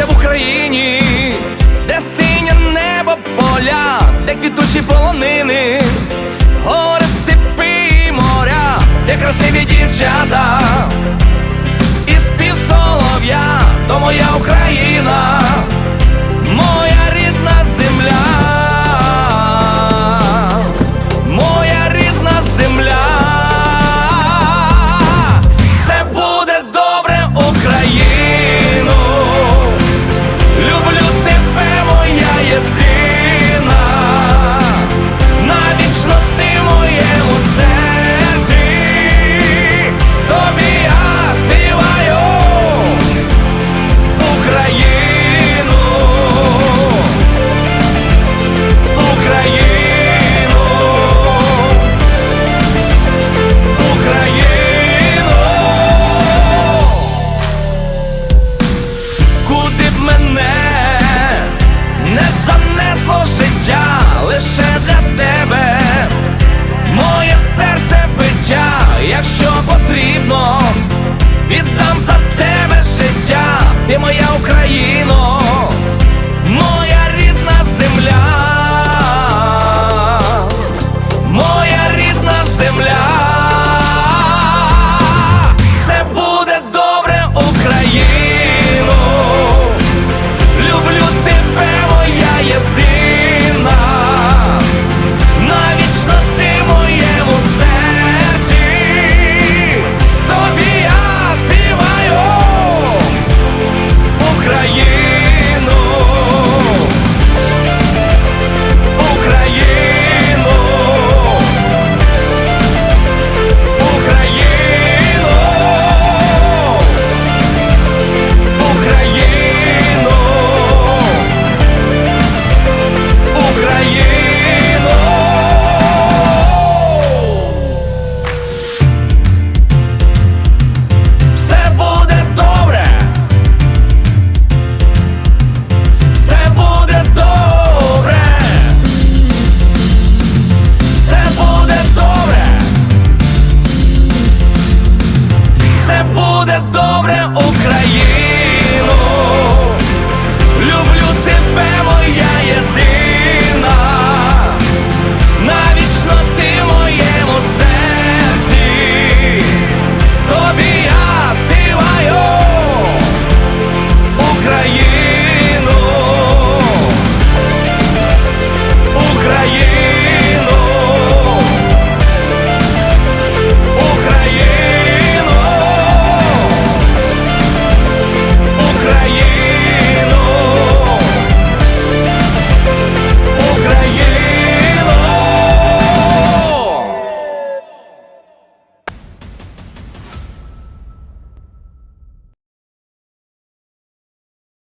місце в Україні, де синє небо поля, де квітучі полонини, гори степи і моря, де красиві дівчата, і спів солов'я, то моя Україна. Ти моя Україно, моя